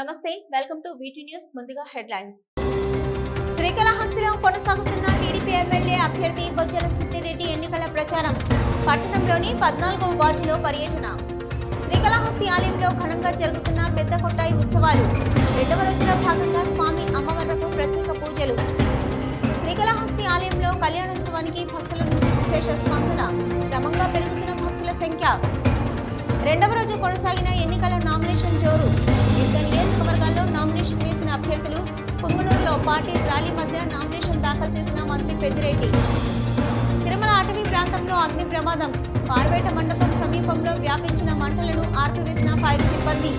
నమస్తే welcome to VT news ముందుగా headlines శ్రీకాళహస్తిలో కొనసాగుతున్న టీడీపీ ఎమ్మెల్యే అభ్యర్థి బొజ్జల సిద్దిరెడ్డి ఎన్నికల ప్రచారం. పట్టణంలోని పద్నాలుగో వార్డులో పర్యటన. శ్రీకాళహస్తి ఆలయంలో ఘనంగా జరుగుతున్న పెద్ద కొట్టాయి ఉత్సవాలు. రెండవ రోజులో భాగంగా స్వామి అమ్మవార్లకు ప్రత్యేక పూజలు. శ్రీకాళహస్తి ఆలయంలో కళ్యాణోత్సవానికి భక్తుల నుంచి విశేష స్పందన. క్రమంగా పెరుగుతున్న భక్తుల సంఖ్య. రెండవ రోజు కొనసాగిన ఎన్నికల నామినేషన్ జోరు. వివిధ నామినేషన్ వేసిన అభ్యర్థులు పుంగనూరులో పార్టీ ర్యాలీ మధ్య నామినేషన్ దాఖలు చేసిన మంత్రి పెద్దిరెడ్డి. తిరుమల అటవీ ప్రాంతంలో అగ్ని ప్రమాదం. పార్వేట మండపం సమీపంలో వ్యాపించిన మంటలను ఆర్పివేసిన ఫైర్ సిబ్బంది.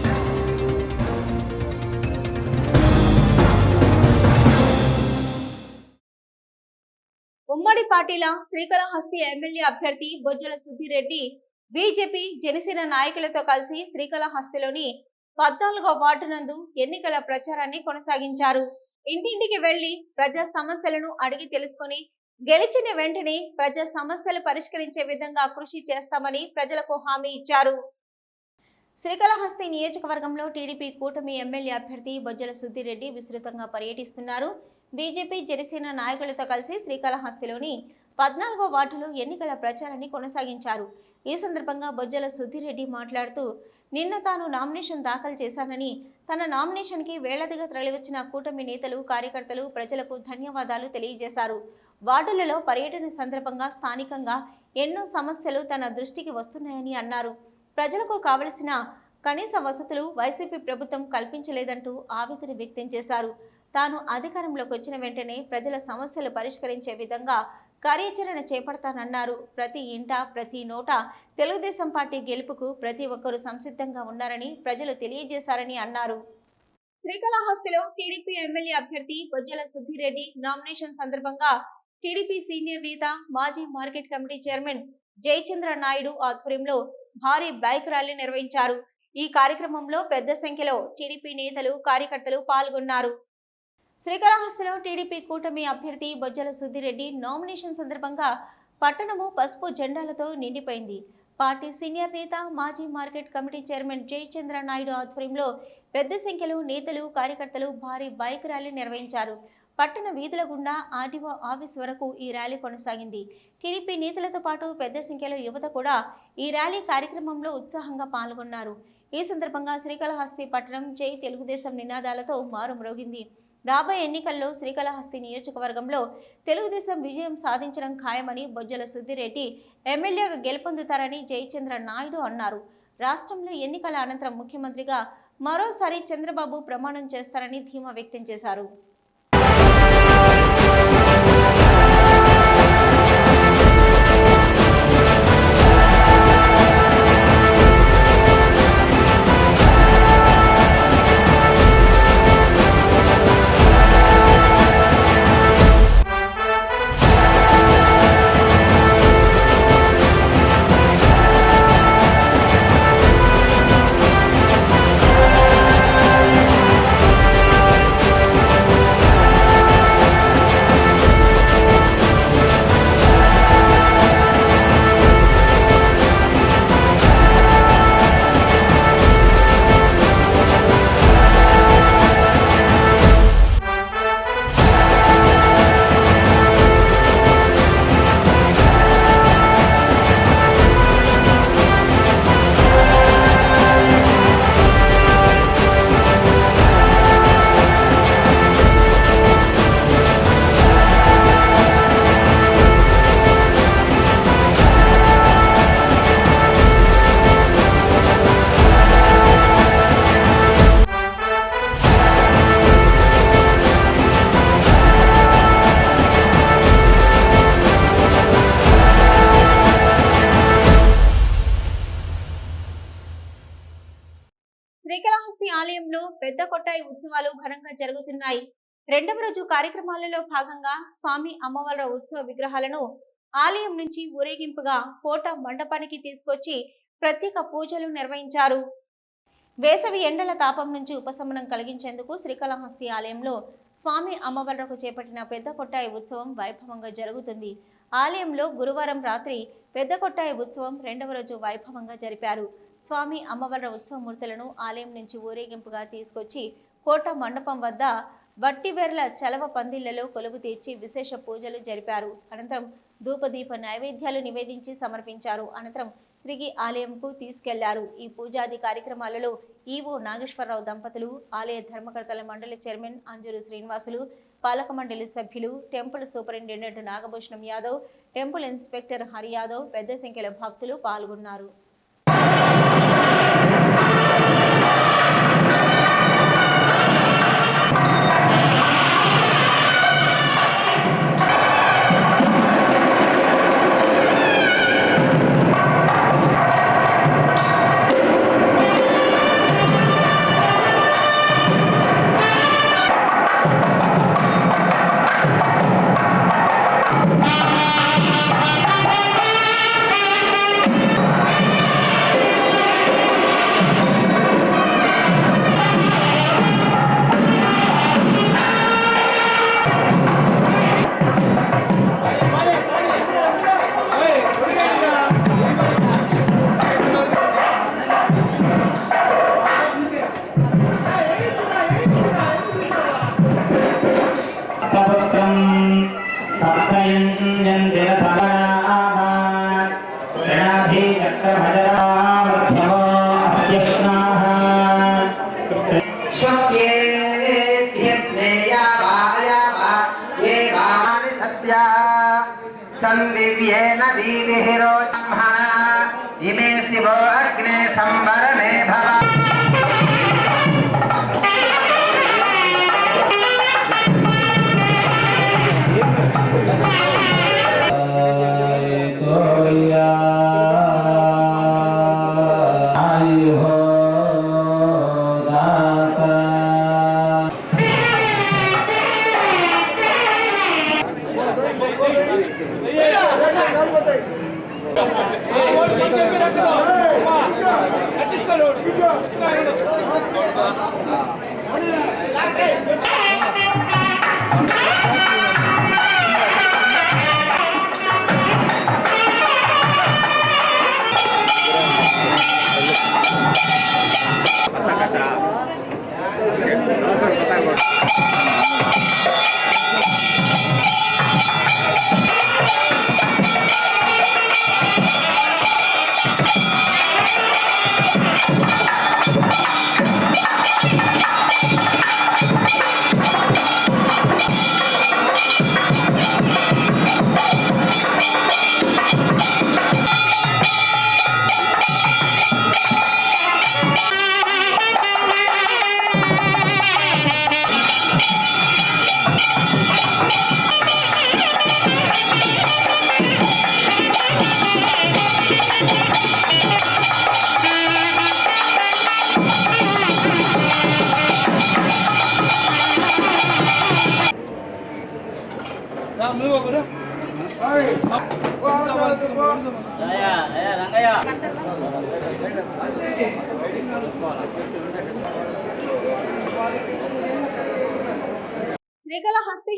ఉమ్మడి పార్టీల శ్రీకాళహస్తి ఎమ్మెల్యే అభ్యర్థి బొజ్జల సుధీరెడ్డి బీజేపీ జనసేన నాయకులతో కలిసి శ్రీకాళహస్తిలోని పద్నాలుగో వార్డు నందు ఎన్నికల ప్రచారాన్ని కొనసాగించారు. ఇంటింటికి వెళ్ళి ప్రజా సమస్యలను అడిగి తెలుసుకొని గెలిచిన వెంటనే ప్రజా సమస్యలు పరిష్కరించే విధంగా కృషి చేస్తామని ప్రజలకు హామీ ఇచ్చారు. శ్రీకాళహస్తి నియోజకవర్గంలో టీడీపీ కూటమి ఎమ్మెల్యే అభ్యర్థి బొజ్జల సుద్దిరెడ్డి విస్తృతంగా పర్యటిస్తున్నారు. బీజేపీ జనసేన నాయకులతో కలిసి శ్రీకాళహస్తిలోని పద్నాలుగో వార్డులో ఎన్నికల ప్రచారాన్ని కొనసాగించారు. ఈ సందర్భంగా బొజ్జల సుద్దిరెడ్డి మాట్లాడుతూ నిన్న తాను నామినేషన్ దాఖలు చేశానని తన నామినేషన్కి వేళదిగా తరలివచ్చిన కూటమి నేతలు కార్యకర్తలు ప్రజలకు ధన్యవాదాలు తెలియజేశారు. వార్డులలో పర్యటన సందర్భంగా స్థానికంగా ఎన్నో సమస్యలు తన దృష్టికి వస్తున్నాయని అన్నారు. ప్రజలకు కావలసిన కనీస వసతులు వైసీపీ ప్రభుత్వం కల్పించలేదంటూ ఆవేదన వ్యక్తం చేశారు. తాను అధికారంలోకి వచ్చిన వెంటనే ప్రజల సమస్యలు పరిష్కరించే విధంగా కార్యాచరణ చేపడతానన్నారు. ప్రతి ఇంట ప్రతి నోట తెలుగుదేశం పార్టీ గెలుపుకు ప్రతి ఒక్కరూ సంసిద్ధంగా ఉన్నారని ప్రజలు తెలియజేశారని అన్నారు. శ్రీకాళహస్తిలో టీడీపీ ఎమ్మెల్యే అభ్యర్థి బొజ్జల సుధీరెడ్డి నామినేషన్ సందర్భంగా టీడీపీ సీనియర్ నేత మాజీ market committee chairman Jayachandra Naidu ఆధ్వర్యంలో భారీ బైక్ ర్యాలీ నిర్వహించారు. ఈ కార్యక్రమంలో పెద్ద సంఖ్యలో టీడీపీ నేతలు కార్యకర్తలు పాల్గొన్నారు. శ్రీకాళహస్తిలో టీడీపీ కూటమి అభ్యర్థి బొజ్జల సుద్దిరెడ్డి నామినేషన్ సందర్భంగా పట్టణము పసుపు జెండాలతో నిండిపోయింది. పార్టీ సీనియర్ నేత మాజీ market committee chairman Jayachandra Naidu ఆధ్వర్యంలో పెద్ద సంఖ్యలో నేతలు కార్యకర్తలు భారీ బైక్ ర్యాలీ నిర్వహించారు. పట్టణ వీధుల గుండా ఆర్టీఓ ఆఫీస్ వరకు ఈ ర్యాలీ కొనసాగింది. టీడీపీ నేతలతో పాటు పెద్ద సంఖ్యలో యువత కూడా ఈ ర్యాలీ కార్యక్రమంలో ఉత్సాహంగా పాల్గొన్నారు. ఈ సందర్భంగా శ్రీకాళహస్తి పట్టణం జై తెలుగుదేశం నినాదాలతో మారుమ్రోగింది. రాబోయే ఎన్నికల్లో శ్రీకాళహస్తి నియోజకవర్గంలో తెలుగుదేశం విజయం సాధించడం ఖాయమని బొజ్జల సుద్దిరెడ్డి ఎమ్మెల్యేగా గెలుపొందుతారని జయచంద్ర నాయుడు అన్నారు. రాష్ట్రంలో ఎన్నికల అనంతరం ముఖ్యమంత్రిగా మరోసారి చంద్రబాబు ప్రమాణం చేస్తారని ధీమా వ్యక్తం చేశారు. కార్యక్రమాలలో భాగంగా స్వామి అమ్మవార్ల ఉత్సవ విగ్రహాలను ఆలయం నుంచి ఊరేగింపుగా కోట మండపానికి తీసుకొచ్చి ప్రత్యేక పూజలు నిర్వహించారు. వేసవి ఎండల తాపం నుంచి ఉపశమనం కలిగించేందుకు శ్రీకాళహస్తి ఆలయంలో స్వామి అమ్మవార్లకు చేపట్టిన పెద్ద కొట్టాయి ఉత్సవం వైభవంగా జరుగుతుంది. ఆలయంలో గురువారం రాత్రి పెద్ద కొట్టాయి ఉత్సవం రెండవ రోజు వైభవంగా జరిపారు. స్వామి అమ్మవార్ల ఉత్సవమూర్తులను ఆలయం నుంచి ఊరేగింపుగా తీసుకొచ్చి కోట మండపం వద్ద వట్టివెర్ల చలవ పందిళ్ళలో కొలువు తీర్చి విశేష పూజలు జరిపారు. అనంతరం ధూపదీప నైవేద్యాలు నివేదించి సమర్పించారు. అనంతరం తిరిగి ఆలయంకు తీసుకెళ్ళారు. ఈ పూజాది కార్యక్రమాలలో ఈవో నాగేశ్వరరావు దంపతులు ఆలయ ధర్మకర్తల మండలి చైర్మన్ అంజూరు శ్రీనివాసులు పాలక మండలి సభ్యులు temple superintendent Nagabhushanam Yadav temple inspector Hari Yadav పెద్ద సంఖ్యలో భక్తులు పాల్గొన్నారు. सन्दिव्येन दीविहिरोचम्हा इमे शिवो अग्ने संवरणे भव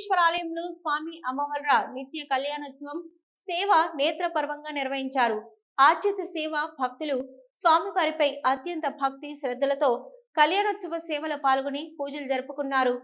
వెంకటేశ్వర ఆలయంలో స్వామి అమ్మవార్ల నిత్య కళ్యాణోత్సవం సేవ నేత్రపర్వంగా నిర్వహించారు. ఆర్జిత సేవ భక్తులు స్వామివారిపై అత్యంత భక్తి శ్రద్ధలతో కళ్యాణోత్సవ సేవలో పాల్గొని పూజలు జరుపుకున్నారు.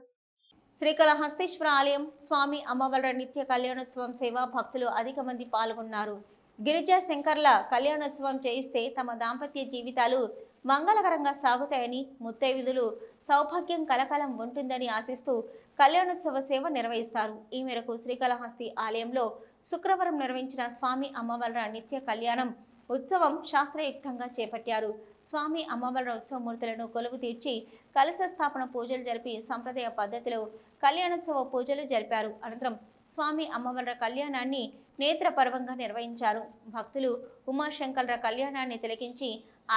శ్రీకాళహస్తేశ్వర ఆలయం స్వామి అమ్మవార్ల నిత్య కళ్యాణోత్సవం సేవ భక్తులు అధిక మంది పాల్గొన్నారు. గిరిజా శంకర్ల కళ్యాణోత్సవం చేయిస్తే తమ దాంపత్య జీవితాలు మంగళకరంగా సాగుతాయని ముత్తైదులు సౌభాగ్యం కలకాలం ఉంటుందని ఆశిస్తూ కళ్యాణోత్సవ సేవ నిర్వహిస్తారు. ఈ మేరకు శ్రీకాళహస్తి ఆలయంలో శుక్రవారం నిర్వహించిన స్వామి అమ్మవార్ల నిత్య కళ్యాణం ఉత్సవం శాస్త్రయుక్తంగా చేపట్టారు. స్వామి అమ్మవార్ల ఉత్సవమూర్తులను కొలువు తీర్చి కలశ స్థాపన పూజలు జరిపి సంప్రదాయ పద్ధతిలో కళ్యాణోత్సవ పూజలు జరిపారు. అనంతరం స్వామి అమ్మవార్ల కళ్యాణాన్ని నేత్రపర్వంగా నిర్వహించారు. భక్తులు ఉమాశంకర్ల కళ్యాణాన్ని తిలకించి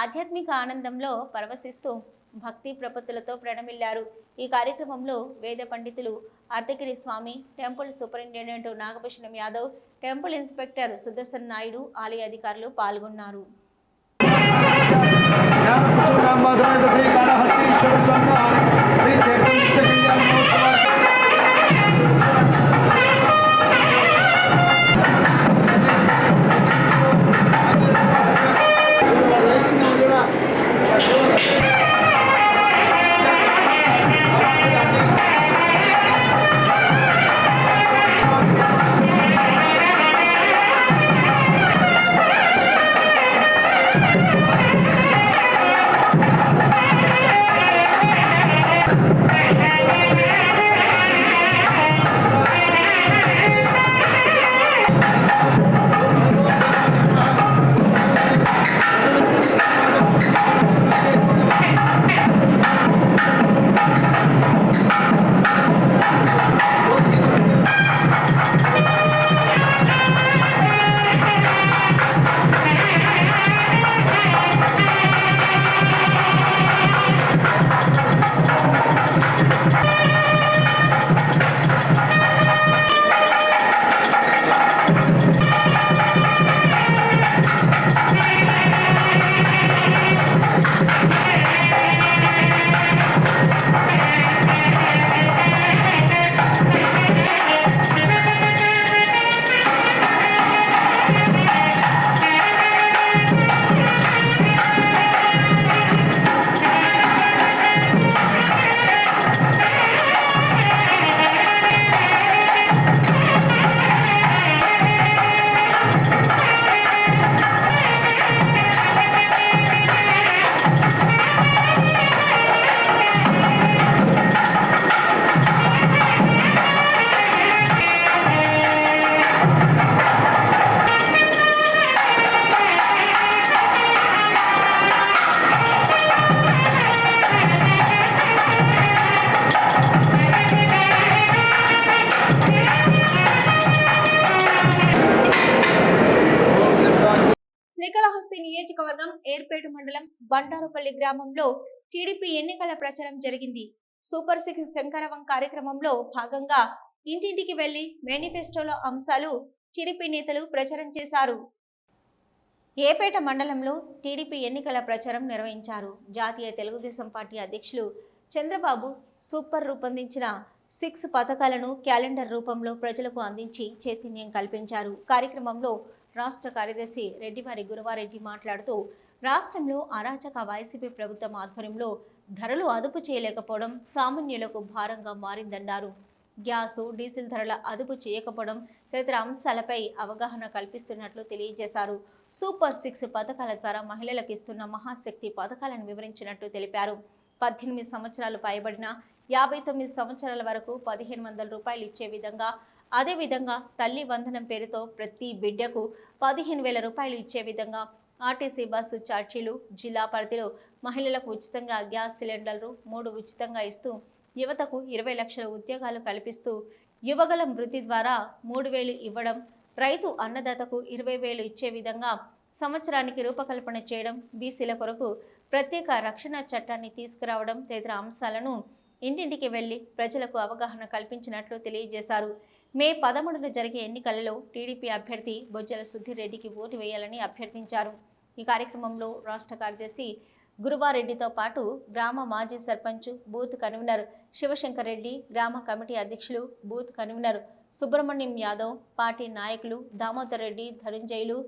ఆధ్యాత్మిక ఆనందంలో పరవశిస్తూ భక్తి ప్రపత్తులతో ప్రణమిల్లారు. ఈ కార్యక్రమంలో వేద పండితులు Ardhagiri Swamy temple superintendent Nagabhushanam Yadav temple inspector Sudarshan Naidu ఆలయ అధికారులు పాల్గొన్నారు. శ్రీ గ్రామంలో టీడీపీ ఎన్నికల ప్రచారం జరిగింది. సూపర్ సిక్స్ శంకరవం కార్యక్రమంలో భాగంగా ఇంటింటికి వెళ్ళి మేనిఫెస్టోలో అంశాలు టీడీపీ నేతలు ప్రచారం చేశారు. ఏపేట మండలంలో టీడీపీ ఎన్నికల ప్రచారం నిర్వహించారు. జాతీయ తెలుగుదేశం పార్టీ అధ్యక్షులు చంద్రబాబు సూపర్ రూపొందించిన సిక్స్ పథకాలను క్యాలెండర్ రూపంలో ప్రజలకు అందించి చైతన్యం కల్పించారు. కార్యక్రమంలో రాష్ట్ర కార్యదర్శి రెడ్డివారి గురువారెడ్డి మాట్లాడుతూ రాష్ట్రంలో అరాచక వైసీపీ ప్రభుత్వం ఆధ్వర్యంలో ధరలు అదుపు చేయలేకపోవడం సామాన్యులకు భారంగా మారిందన్నారు. గ్యాసు డీజిల్ ధరల అదుపు చేయకపోవడం తదితర అంశాలపై అవగాహన కల్పిస్తున్నట్లు తెలియజేశారు. సూపర్ సిక్స్ పథకాల ద్వారా మహిళలకు ఇస్తున్న మహాశక్తి పథకాలను వివరించినట్టు తెలిపారు. పద్దెనిమిది సంవత్సరాలు పైబడిన యాభై తొమ్మిది సంవత్సరాల వరకు పదిహేను వందల రూపాయలు ఇచ్చే విధంగా అదేవిధంగా తల్లి వందనం పేరుతో ప్రతి బిడ్డకు పదిహేను వేల రూపాయలు ఇచ్చే విధంగా ఆర్టీసీ బస్సు ఛార్జీలు జిల్లా పరిధిలో మహిళలకు ఉచితంగా గ్యాస్ సిలిండర్లు మూడు ఉచితంగా ఇస్తూ యువతకు ఇరవై లక్షల ఉద్యోగాలు కల్పిస్తూ యువగలం మృతి ద్వారా మూడు వేలు ఇవ్వడం రైతు అన్నదాతకు ఇరవై వేలు ఇచ్చే విధంగా సంవత్సరానికి రూపకల్పన చేయడం బీసీల కొరకు ప్రత్యేక రక్షణ చట్టాన్ని తీసుకురావడం తదితర అంశాలను ఇంటింటికి వెళ్ళి ప్రజలకు అవగాహన కల్పించినట్లు తెలియజేశారు. మే పదమూడున జరిగే ఎన్నికలలో టీడీపీ అభ్యర్థి బొజ్జల సుధీర్ ఓటు వేయాలని అభ్యర్థించారు. ఈ కార్యక్రమంలో రాష్ట్ర కార్యదర్శి గురువారెడ్డితో పాటు గ్రామ మాజీ సర్పంచ్ బూత్ కన్వీనర్ శివశంకర్ రెడ్డి గ్రామ కమిటీ అధ్యక్షులు booth convener Subrahmanyam Yadav party నాయకులు దామోదర్ రెడ్డి ధనుంజయులు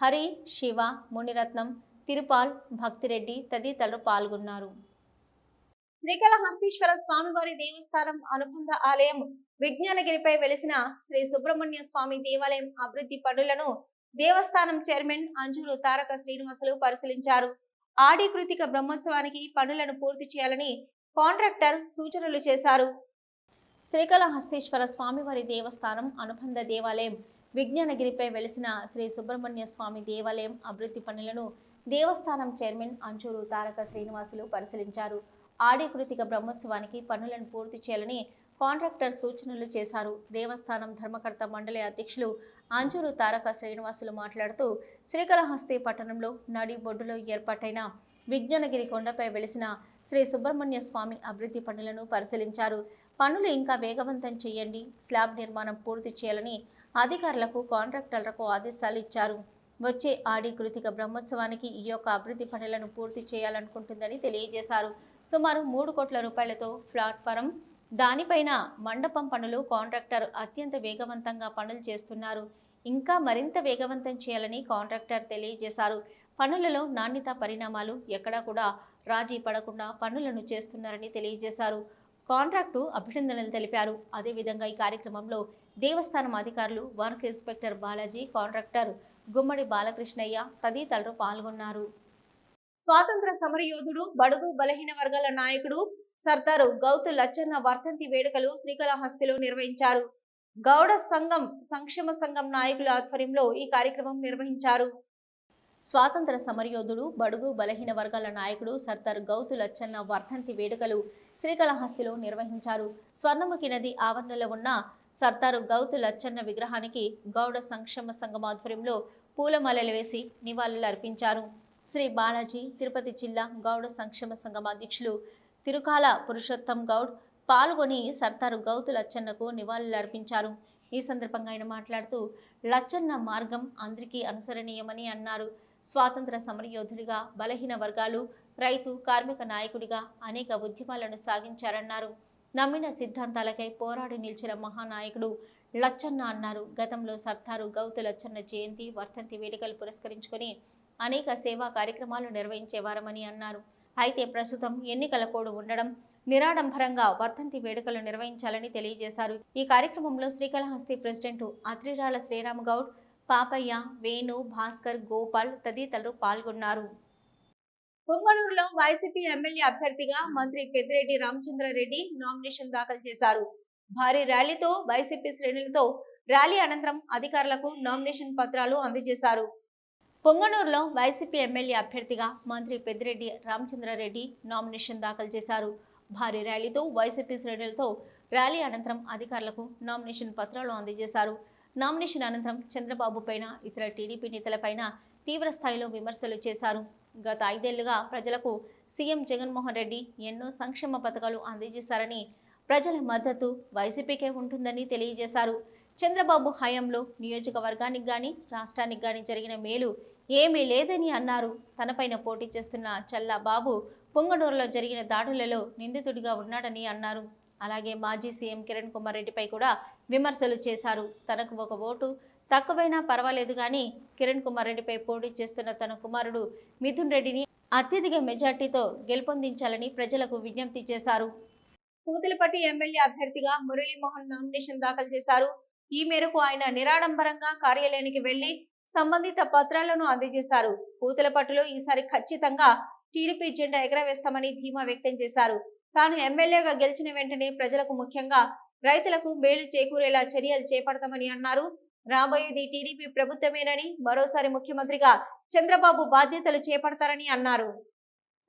హరి శివ మునిరత్నం తిరుపాల్ భక్తిరెడ్డి తదితరులు పాల్గొన్నారు. శ్రీకాళహస్తీశ్వర స్వామివారి దేవస్థానం అనుబంధ ఆలయం విజ్ఞానగిరిపై వెలిసిన శ్రీ సుబ్రహ్మణ్య స్వామి దేవాలయం అభివృద్ధి పనులను దేవస్థానం చైర్మన్ అంజూరు తారక శ్రీనివాసులు పరిశీలించారు. ఆడి కృతిక బ్రహ్మోత్సవానికి పనులను పూర్తి చేయాలని కాంట్రాక్టర్ సూచనలు చేశారు. శ్రీకాళహస్తీశ్వర స్వామివారి దేవస్థానం అనుబంధ దేవాలయం విజ్ఞానగిరిపై వెలిసిన శ్రీ సుబ్రహ్మణ్య స్వామి దేవాలయం అభివృద్ధి పనులను దేవస్థానం చైర్మన్ అంచూరు తారక శ్రీనివాసులు పరిశీలించారు. ఆడి కృతిక బ్రహ్మోత్సవానికి పనులను పూర్తి చేయాలని కాంట్రాక్టర్ సూచనలు చేశారు. దేవస్థానం ధర్మకర్త మండలి అధ్యక్షులు అంజూరు తారక శ్రీనివాసులు మాట్లాడుతూ శ్రీకాళహస్తి పట్టణంలో నడి బొడ్డులో ఏర్పాటైన విజ్ఞానగిరి కొండపై వెలిసిన శ్రీ సుబ్రహ్మణ్య స్వామి అభివృద్ధి పనులను పరిశీలించారు. పనులు ఇంకా వేగవంతం చేయండి స్లాబ్ నిర్మాణం పూర్తి చేయాలని అధికారులకు కాంట్రాక్టర్లకు ఆదేశాలు ఇచ్చారు. వచ్చే ఆడి కృతిక బ్రహ్మోత్సవానికి ఈ యొక్క అభివృద్ధి పనులను పూర్తి చేయాలనుకుంటుందని తెలియజేశారు. సుమారు మూడు కోట్ల రూపాయలతో ప్లాట్ఫారం దానిపైన మండపం పనులు కాంట్రాక్టర్ అత్యంత వేగవంతంగా పనులు చేస్తున్నారు. ఇంకా మరింత వేగవంతం చేయాలని కాంట్రాక్టర్ తెలియజేశారు. పనులలో నాణ్యత పరిణామాలు ఎక్కడా కూడా రాజీ పడకుండా పనులను చేస్తున్నారని తెలియజేశారు. కాంట్రాక్టు అభినందనలు తెలిపారు. అదేవిధంగా ఈ కార్యక్రమంలో దేవస్థానం అధికారులు work inspector Balaji contractor Gummadi Balakrishnaiah తదితరులు పాల్గొన్నారు. స్వాతంత్ర సమరయోధుడు బడుగు బలహీన వర్గాల నాయకుడు సర్దారు గౌతు లచ్చన్న వర్ధంతి వేడుకలు శ్రీకాళహస్తిలో నిర్వహించారు. గౌడ సంఘం సంక్షేమ సంఘం నాయకుల ఆధ్వర్యంలో ఈ కార్యక్రమం నిర్వహించారు. స్వాతంత్ర సమరయోధుడు బడుగు బలహీన వర్గాల నాయకుడు సర్దార్ గౌతు లచ్చన్న వర్ధంతి వేడుకలు శ్రీకాళహస్తిలో నిర్వహించారు. స్వర్ణముఖి నది ఆవరణలో ఉన్న సర్దారు గౌతు లచ్చన్న విగ్రహానికి గౌడ సంక్షేమ సంఘం ఆధ్వర్యంలో పూలమాలలు వేసి నివాళులు అర్పించారు శ్రీ బాలాజీ తిరుపతి జిల్లా గౌడ సంక్షేమ సంఘం అధ్యక్షులు తిరుకాల పురుషోత్తం గౌడ్ పాల్గొని సర్దారు గౌతు లచ్చన్నకు నివాళులు అర్పించారు ఈ సందర్భంగా ఆయన మాట్లాడుతూ లచ్చన్న మార్గం అందరికీ అనుసరణీయమని అన్నారు. స్వాతంత్ర సమరయోధుడిగా బలహీన వర్గాలు రైతు కార్మిక నాయకుడిగా అనేక ఉద్యమాలను సాగించారన్నారు. నమ్మిన సిద్ధాంతాలకై పోరాడి నిలిచిన మహానాయకుడు లచ్చన్న అన్నారు. గతంలో సర్దారు గౌతు లచ్చన్న జయంతి వర్ధంతి వేడుకలు పురస్కరించుకొని అనేక సేవా కార్యక్రమాలు నిర్వహించేవారమని అన్నారు. అయితే ప్రస్తుతం ఎన్నికల కోడ్ ఉండడం నిరాడంబరంగా వర్ధంతి వేడుకలు నిర్వహించాలని తెలియజేశారు. ఈ కార్యక్రమంలో శ్రీకాళహస్తి ప్రెసిడెంట్ అత్రిరాల శ్రీరామ్ గౌడ్ పాపయ్య వేణు భాస్కర్ గోపాల్ తదితరులు పాల్గొన్నారు. పొంగనూరులో వైసీపీ ఎమ్మెల్యే అభ్యర్థిగా మంత్రి పెద్దిరెడ్డి రామచంద్రారెడ్డి నామినేషన్ దాఖలు చేశారు. భారీ ర్యాలీతో వైసీపీ శ్రేణులతో ర్యాలీ అనంతరం అధికారులకు నామినేషన్ పత్రాలు అందజేశారు. పొంగనూరులో వైసీపీ ఎమ్మెల్యే అభ్యర్థిగా మంత్రి పెద్దిరెడ్డి రామచంద్రారెడ్డి నామినేషన్ దాఖలు చేశారు. భారీ ర్యాలీతో వైసీపీ శ్రేణులతో ర్యాలీ అనంతరం అధికారులకు నామినేషన్ పత్రాలు అందజేశారు. నామినేషన్ అనంతరం చంద్రబాబు పైన ఇతర టీడీపీ నేతలపైన తీవ్ర స్థాయిలో విమర్శలు చేశారు. గత ఐదేళ్ళుగా ప్రజలకు సీఎం జగన్మోహన్ రెడ్డి ఎన్నో సంక్షేమ పథకాలు అందజేశారని ప్రజల మద్దతు వైసీపీకే ఉంటుందని తెలియజేశారు. చంద్రబాబు హయాంలో నియోజకవర్గానికి కానీ రాష్ట్రానికి కానీ జరిగిన మేలు ఏమీ లేదని అన్నారు. తనపైన పోటీ చేస్తున్న చల్లా బాబు పొంగనూరులో జరిగిన దాడులలో నిందితుడిగా ఉన్నాడని అన్నారు. అలాగే మాజీ సీఎం కిరణ్ కుమార్ రెడ్డిపై కూడా విమర్శలు చేశారు. తనకు ఒక ఓటు తక్కువైనా పర్వాలేదు కానీ కిరణ్ కుమార్ రెడ్డిపై పోటీ చేస్తున్న తన కుమారుడు మిథున్ రెడ్డిని అత్యధిక మెజార్టీతో గెలుపొందించాలని ప్రజలకు విజ్ఞప్తి చేశారు. కూతులపట్టి ఎమ్మెల్యే అభ్యర్థిగా మురళీమోహన్ నామినేషన్ దాఖలు చేశారు. ఈ మేరకు ఆయన నిరాడంబరంగా కార్యాలయానికి వెళ్ళి సంబంధిత పత్రాలను అందజేశారు. పూతలపట్టులో ఈసారి ఖచ్చితంగా టీడీపీ జెండా ఎగరవేస్తామని ధీమా వ్యక్తం చేశారు. తాను ఎమ్మెల్యేగా గెలిచిన వెంటనే ప్రజలకు ముఖ్యంగా రైతులకు మేలు చేకూరేలా చర్యలు చేపడతామని అన్నారు. రాబోయేది టీడీపీ ప్రభుత్వమేనని మరోసారి ముఖ్యమంత్రిగా చంద్రబాబు బాధ్యతలు చేపడతారని అన్నారు.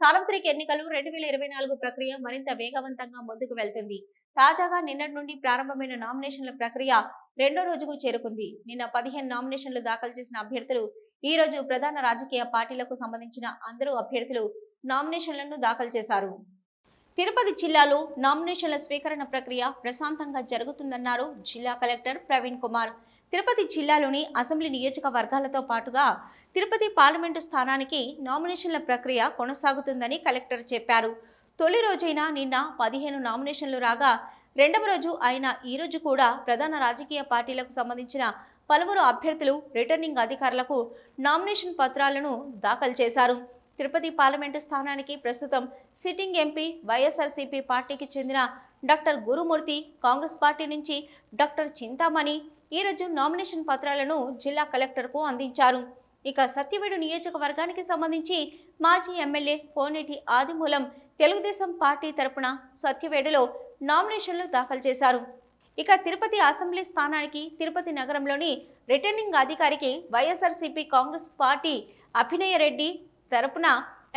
సార్వత్రిక ఎన్నికలు రెండు వేల ఇరవై నాలుగు ప్రక్రియ మరింత వేగవంతంగా ముందుకు వెళ్తుంది. తాజాగా నిన్నటి నుండి ప్రారంభమైన నామినేషన్ల ప్రక్రియ రెండో రోజుకు చేరుకుంది. నిన్న పదిహేను నామినేషన్లు దాఖలు చేసిన అభ్యర్థులు ఈ రోజు ప్రధాన రాజకీయ పార్టీలకు సంబంధించిన అందరూ అభ్యర్థులు నామినేషన్లను దాఖలు చేశారు. తిరుపతి జిల్లాలో నామినేషన్ల స్వీకరణ ప్రక్రియ ప్రశాంతంగా జరుగుతుందన్నారు జిల్లా కలెక్టర్ ప్రవీణ్ కుమార్. తిరుపతి జిల్లాలోని అసెంబ్లీ నియోజకవర్గాలతో పాటుగా తిరుపతి పార్లమెంటు స్థానానికి నామినేషన్ల ప్రక్రియ కొనసాగుతుందని కలెక్టర్ చెప్పారు. తొలి రోజైన నిన్న పదిహేను నామినేషన్లు రాగా రెండవ రోజు అయిన ఈ రోజు కూడా ప్రధాన రాజకీయ పార్టీలకు సంబంధించిన పలువురు అభ్యర్థులు రిటర్నింగ్ అధికారులకు నామినేషన్ పత్రాలను దాఖలు చేశారు. తిరుపతి పార్లమెంటు స్థానానికి ప్రస్తుతం సిట్టింగ్ ఎంపీ వైఎస్ఆర్సీపీ పార్టీకి చెందిన డాక్టర్ గురుమూర్తి కాంగ్రెస్ పార్టీ నుంచి డాక్టర్ చింతామణి ఈరోజు నామినేషన్ పత్రాలను జిల్లా కలెక్టర్కు అందించారు. ఇక సత్యవేడు నియోజకవర్గానికి సంబంధించి మాజీ ఎమ్మెల్యే కోనేటి ఆదిమూలం తెలుగుదేశం పార్టీ తరపున సత్యవేడలో నామినేషన్లు దాఖలు చేశారు. ఇక తిరుపతి అసెంబ్లీ స్థానానికి తిరుపతి నగరంలోని రిటర్నింగ్ అధికారికి YSRCP Congress party Abhinaya Reddy తరపున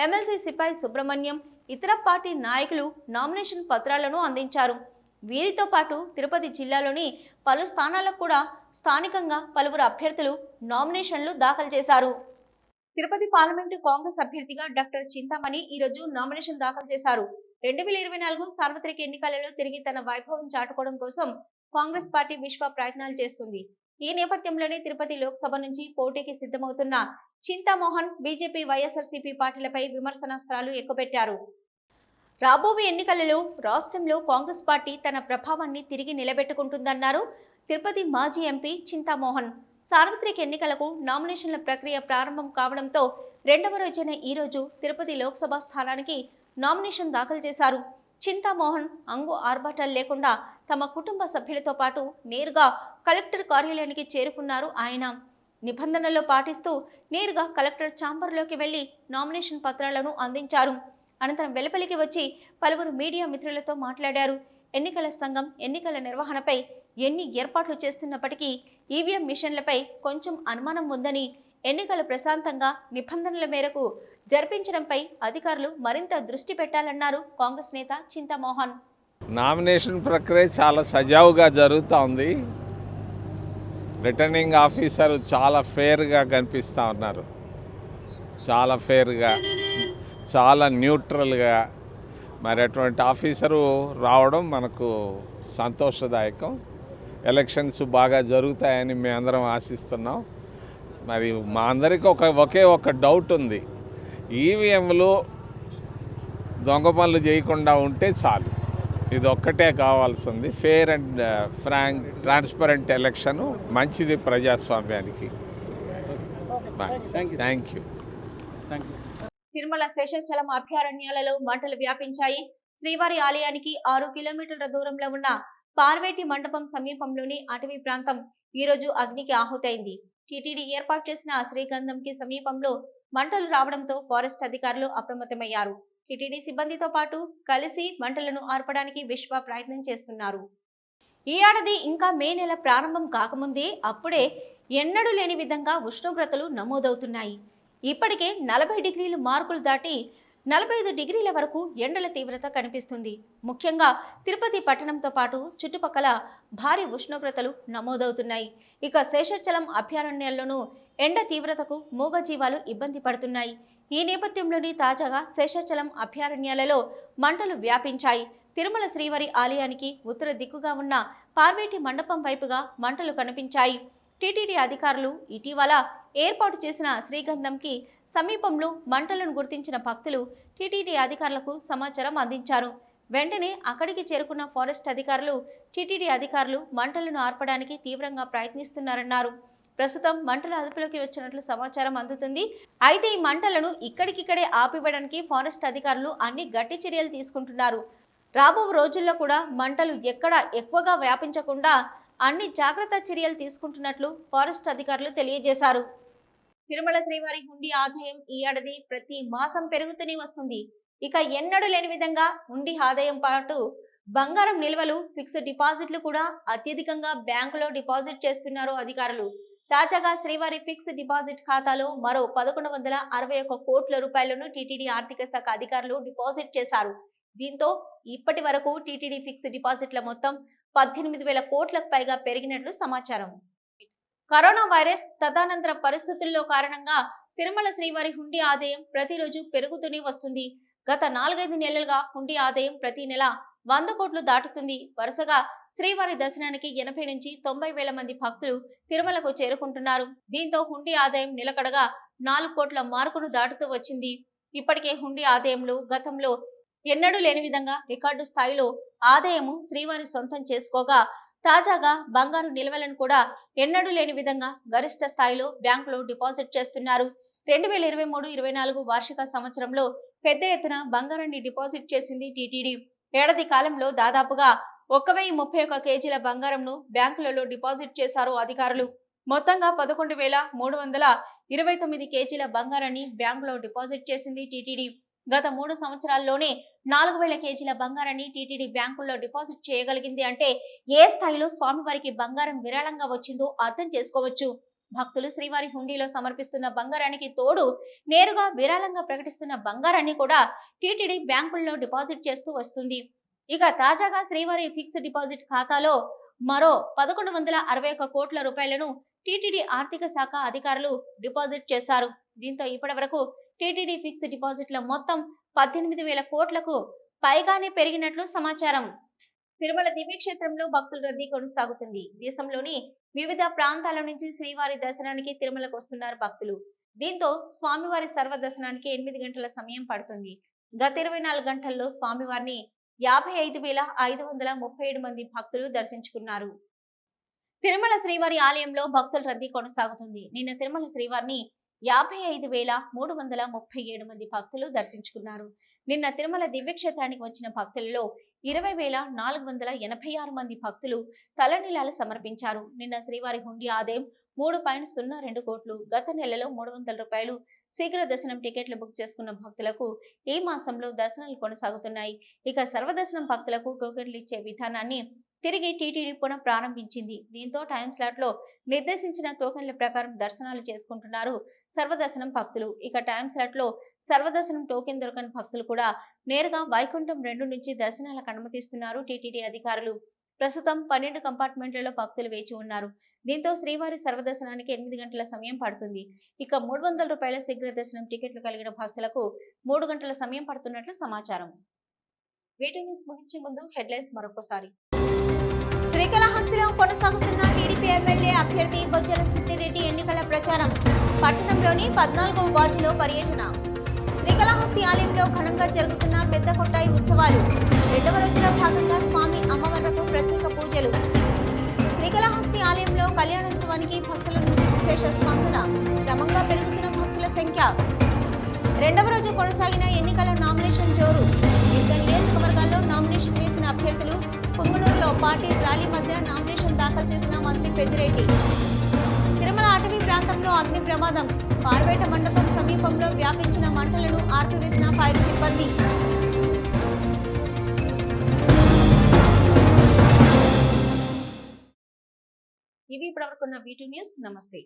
ఎమ్మెల్సీ సిపాయి సుబ్రహ్మణ్యం ఇతర పార్టీ నాయకులు నామినేషన్ పత్రాలను అందించారు. వీరితో పాటు తిరుపతి జిల్లాలోని పలు స్థానాలకు కూడా స్థానికంగా పలువురు అభ్యర్థులు నామినేషన్లు దాఖలు చేశారు. తిరుపతి పార్లమెంటు కాంగ్రెస్ అభ్యర్థిగా డాక్టర్ చింతామణి ఈరోజు నామినేషన్ దాఖలు చేశారు. రెండు వేల ఇరవై నాలుగు సార్వత్రిక ఎన్నికలలో తిరిగి తన వైభవం చాటుకోవడం కోసం కాంగ్రెస్ పార్టీ విశ్వ ప్రయత్నాలు చేస్తుంది. ఈ నేపథ్యంలోనే తిరుపతి లోక్సభ నుంచి పోటీకి సిద్ధమవుతున్న చింతామోహన్ బీజేపీ వైఎస్ఆర్సీపీ పార్టీలపై విమర్శనాస్త్రాలు ఎక్కుపెట్టారు. రాబోయే ఎన్నికలలో రాష్ట్రంలో కాంగ్రెస్ పార్టీ తన ప్రభావాన్ని తిరిగి నిలబెట్టుకుంటుందన్నారు తిరుపతి మాజీ ఎంపీ చింతామోహన్. సార్వత్రిక ఎన్నికలకు నామినేషన్ల ప్రక్రియ ప్రారంభం కావడంతో రెండవ రోజైన ఈ రోజు తిరుపతి లోక్సభ స్థానానికి నామినేషన్ దాఖలు చేశారు. చింతామోహన్ అంగు ఆర్భాటాలు లేకుండా తమ కుటుంబ సభ్యులతో పాటు నేరుగా కలెక్టర్ కార్యాలయానికి చేరుకున్నారు ఆయన. నిబంధనలు పాటిస్తూ నేరుగా కలెక్టర్ ఛాంబర్లోకి వెళ్ళి నామినేషన్ పత్రాలను అందించారు. అనంతరం వెలుపలికి వచ్చి పలువురు మీడియా మిత్రులతో మాట్లాడారు. ఎన్నికల సంఘం ఎన్నికల నిర్వహణపై ఎన్ని ఏర్పాట్లు చేస్తున్నప్పటికీ ఈవీఎం మిషన్లపై కొంచెం అనుమానం ఉందని ఎన్నికలు ప్రశాంతంగా నిబంధనల మేరకు జరిపించడంపై అధికారులు మరింత దృష్టి పెట్టాలన్నారు కాంగ్రెస్ నేత చింతమోహన్. నామినేషన్ ప్రక్రియ చాలా సజావుగా జరుగుతూ ఉంది రిటర్నింగ్ ఆఫీసర్ చాలా ఫేర్గా కనిపిస్తూ ఉన్నారు. చాలా ఫేర్గా చాలా న్యూట్రల్గా. మరి అటువంటి ఆఫీసరు రావడం మనకు సంతోషదాయకం. ఎలక్షన్స్ బాగా జరుగుతాయని మేము అందరం ఆశిస్తున్నాం. మరి మా అందరికీ ఒక ఒకే ఒక డౌట్ ఉంది. ఈవీఎంలు దొంగ పనులు చేయకుండా ఉంటే చాలు. ఇది ఒక్కటే కావాల్సింది. Fair and frank transparent election మంచిది ప్రజాస్వామ్యానికి. థ్యాంక్ యూ తిరుమల శేషాచలం అభయారణ్యాలలో మంటలు వ్యాపించాయి. శ్రీవారి ఆలయానికి ఆరు కిలోమీటర్ల దూరంలో ఉన్న పార్వేటి మండపం సమీపంలోని అటవీ ప్రాంతం. ఈరోజు అగ్నికి ఆహుతైంది. టీటీడీ ఏర్పాటు చేసిన శ్రీగంధంకి సమీపంలో మంటలు రావడంతో ఫారెస్ట్ అధికారులు అప్రమత్తమయ్యారు. టీటీడీ సిబ్బందితో పాటు కలిసి మంటలను ఆర్పడానికి విశ్వ ప్రయత్నం చేస్తున్నారు. ఈ ఏడాది ఇంకా మే నెల ప్రారంభం కాకముందే అప్పుడే ఎన్నడూ లేని విధంగా ఉష్ణోగ్రతలు నమోదవుతున్నాయి. ఇప్పటికే నలభై డిగ్రీలు మార్కులు దాటి నలభై ఐదు డిగ్రీల వరకు ఎండల తీవ్రత కనిపిస్తుంది. ముఖ్యంగా తిరుపతి పట్టణంతో పాటు చుట్టుపక్కల భారీ ఉష్ణోగ్రతలు నమోదవుతున్నాయి. ఇక శేషాచలం అభయారణ్యాల్లోనూ ఎండ తీవ్రతకు మూగజీవాలు ఇబ్బంది పడుతున్నాయి. ఈ నేపథ్యంలోని తాజాగా శేషాచలం అభయారణ్యాలలో మంటలు వ్యాపించాయి. తిరుమల శ్రీవారి ఆలయానికి ఉత్తర దిక్కుగా ఉన్న పార్వేటి మండపం వైపుగా మంటలు కనిపించాయి. టీటీడీ అధికారులు ఇటీవల ఏర్పాటు చేసిన శ్రీగంధంకి సమీపంలో మంటలను గుర్తించిన భక్తులు టీటీడీ అధికారులకు సమాచారం అందించారు. వెంటనే అక్కడికి చేరుకున్న ఫారెస్ట్ అధికారులు టీటీడీ అధికారులు మంటలను ఆర్పడానికి తీవ్రంగా ప్రయత్నిస్తున్నారన్నారు. ప్రస్తుతం మంటలు అదుపులోకి వచ్చినట్లు సమాచారం అందుతుంది. అయితే ఈ మంటలను ఇక్కడికిక్కడే ఆపివ్వడానికి ఫారెస్ట్ అధికారులు అన్ని గట్టి చర్యలు తీసుకుంటున్నారు. రాబో రోజుల్లో కూడా మంటలు ఎక్కడ ఎక్కువగా వ్యాపించకుండా అన్ని జాగ్రత్త చర్యలు తీసుకుంటున్నట్లు ఫారెస్ట్ అధికారులు తెలియజేశారు. తిరుమల శ్రీవారి హుండీ ఆదాయం ఈ ఏడాది ప్రతి మాసం పెరుగుతూనే వస్తుంది. ఇక ఎన్నడూ లేని విధంగా హుండీ ఆదాయం పాటు బంగారం నిల్వలు ఫిక్స్డ్ డిపాజిట్లు కూడా అత్యధికంగా బ్యాంకులో డిపాజిట్ చేస్తున్నారు అధికారులు. తాజాగా శ్రీవారి ఫిక్స్డ్ డిపాజిట్ ఖాతాలో మరో పదకొండు వందల అరవై ఒక్క కోట్ల రూపాయలను టీటీడీ ఆర్థిక శాఖ అధికారులు డిపాజిట్ చేశారు. దీంతో ఇప్పటి వరకు టీటీడీ ఫిక్స్డ్ డిపాజిట్ల మొత్తం పద్దెనిమిది వేల కోట్లకు పైగా పెరిగినట్లు సమాచారం. కరోనా వైరస్ తదనంతర పరిస్థితుల్లో కారణంగా తిరుమల శ్రీవారి హుండీ ఆదాయం ప్రతిరోజు పెరుగుతూనే వస్తుంది. గత నాలుగైదు నెలలుగా హుండీ ఆదాయం ప్రతి నెల వంద కోట్లు దాటుతుంది. వరుసగా శ్రీవారి దర్శనానికి ఎనభై నుంచి తొంభై వేల మంది భక్తులు తిరుమలకు చేరుకుంటున్నారు. దీంతో హుండీ ఆదాయం నిలకడగా నాలుగు కోట్ల మార్కును దాటుతూ వచ్చింది. ఇప్పటికే హుండీ ఆదాయంలో గతంలో ఎన్నడూ లేని విధంగా రికార్డు స్థాయిలో ఆదాయము శ్రీవారి సొంతం చేసుకోగా తాజాగా బంగారు నిల్వలను కూడా ఎన్నడూ లేని విధంగా గరిష్ట స్థాయిలో బ్యాంకులో డిపాజిట్ చేస్తున్నారు. రెండు వేల ఇరవై మూడు ఇరవై నాలుగు వార్షిక సంవత్సరంలో పెద్ద ఎత్తున బంగారాన్ని డిపాజిట్ చేసింది టీటీడీ. ఏడాది కాలంలో దాదాపుగా ఒక వెయ్యి ముప్పై ఒక్క కేజీల బంగారంను బ్యాంకులలో డిపాజిట్ చేశారు అధికారులు. మొత్తంగా పదకొండు వేల మూడు వందల ఇరవై తొమ్మిది కేజీల బంగారాన్ని బ్యాంకులో డిపాజిట్ చేసింది టీటీడీ. గత మూడు సంవత్సరాల్లోనే నాలుగు వేల కేజీల బంగారాన్ని టీటీడీ బ్యాంకుల్లో డిపాజిట్ చేయగలిగింది అంటే ఏ స్థాయిలో స్వామివారికి బంగారం విరాళంగా వచ్చిందో అర్థం చేసుకోవచ్చు. భక్తులు శ్రీవారి హుండీలో సమర్పిస్తున్న బంగారానికి తోడు నేరుగా విరాళంగా ప్రకటిస్తున్న బంగారాన్ని కూడా టీటీడీ బ్యాంకుల్లో డిపాజిట్ చేస్తూ వస్తుంది. ఇక తాజాగా శ్రీవారి ఫిక్స్డ్ డిపాజిట్ ఖాతాలో మరో పదకొండు వందల అరవై ఒక్క కోట్ల రూపాయలను టీటీడీ ఆర్థిక శాఖ అధికారులు డిపాజిట్ చేశారు. దీంతో ఇప్పటి వరకు టీటీడీ ఫిక్స్డ్ డిపాజిట్ల మొత్తం పద్దెనిమిది వేల కోట్లకు పైగానే పెరిగినట్లు సమాచారం. తిరుమల దివ్యక్షేత్రంలో భక్తుల రద్దీ కొనసాగుతుంది. దేశంలోని వివిధ ప్రాంతాల నుంచి శ్రీవారి దర్శనానికి తిరుమలకు వస్తున్నారు భక్తులు. దీంతో స్వామివారి సర్వ దర్శనానికి ఎనిమిది గంటల సమయం పడుతుంది. గత ఇరవై నాలుగు గంటల్లో స్వామివారిని యాభై ఐదు వేల ఐదు వందల ముప్పై ఏడు మంది భక్తులు దర్శించుకున్నారు. తిరుమల శ్రీవారి ఆలయంలో భక్తుల రద్దీ కొనసాగుతుంది. నిన్న తిరుమల శ్రీవారిని యాభై ఐదు వేల మూడు వందల ముప్పై ఏడు మంది భక్తులు దర్శించుకున్నారు. నిన్న తిరుమల దివ్యక్షేత్రానికి వచ్చిన భక్తులలో ఇరవై వేల నాలుగు వందల ఎనభై ఆరు మంది భక్తులు తలనీలాలు సమర్పించారు. నిన్న శ్రీవారి హుండీ ఆదాయం మూడు పాయింట్ సున్నా రెండు కోట్లు. గత నెలలో మూడు వందల రూపాయలు శీఘ్ర దర్శనం టికెట్లు బుక్ చేసుకున్న భక్తులకు ఈ మాసంలో దర్శనాలు కొనసాగుతున్నాయి. ఇక సర్వదర్శనం భక్తులకు టోకెన్లు ఇచ్చే విధానాన్ని తిరిగి టీటీడీ పునః ప్రారంభించింది. దీంతో టైం స్లాట్లో నిర్దేశించిన టోకెన్ల ప్రకారం దర్శనాలు చేసుకుంటున్నారు సర్వదర్శనం భక్తులు. ఇక టైం స్లాట్లో సర్వదర్శనం టోకెన్ దొరకని భక్తులు కూడా నేరుగా వైకుంఠం రెండు నుంచి దర్శనాలకు అనుమతిస్తున్నారు టీటీడీ అధికారులు. ప్రస్తుతం పన్నెండు కంపార్ట్మెంట్లలో భక్తులు వేచి ఉన్నారు. దీంతో శ్రీవారి సర్వదర్శనానికి ఎనిమిది గంటల సమయం పడుతుంది. ఇక మూడు వందల రూపాయల శీఘ్ర దర్శనం టికెట్లు కలిగిన భక్తులకు మూడు గంటల సమయం పడుతున్నట్లు సమాచారం. వీటి న్యూస్ ముగించే ముందు హెడ్లైన్స్ మరొకసారి శ్రీకాళహస్తిలో కొనసాగుతున్న టీడీపీ ఎమ్మెల్యే అభ్యర్థి బొజ్జల సిద్దిరెడ్డి ఎన్నికల ప్రచారం పట్టణంలోని పద్నాలుగవ వార్డులో పర్యటన. శ్రీకాళహస్తి ఆలయంలో ఘనంగా జరుగుతున్న పెద్ద కొట్టాయి ఉత్సవాలు. రెండవ రోజులో భాగంగా స్వామి అమ్మవార్లకు ప్రత్యేక పూజలు. శ్రీకాళహస్తి ఆలయంలో కళ్యాణోత్సవానికి భక్తుల నుంచి విశేష స్పందన. క్రమంగా పెరుగుతున్న భక్తుల సంఖ్య. రెండవ రోజు కొనసాగిన ఎన్నికల నామినేషన్ జోరు. వివిధ నియోజకవర్గాల్లో నామినేషన్ వేసిన అభ్యర్థులు పుంగనూరులో పార్టీ ర్యాలీ మధ్య నామినేషన్ దాఖలు చేసిన మంత్రి పెద్దిరెడ్డి. తిరుమల అటవీ ప్రాంతంలో అగ్ని ప్రమాదం. పార్వేట మండపం సమీపంలో వ్యాపించిన మంటలను ఆర్పివేసిన ఫైర్ సిబ్బంది. ఇవి ఇప్పటివరకున్న వీటూ న్యూస్. నమస్తే.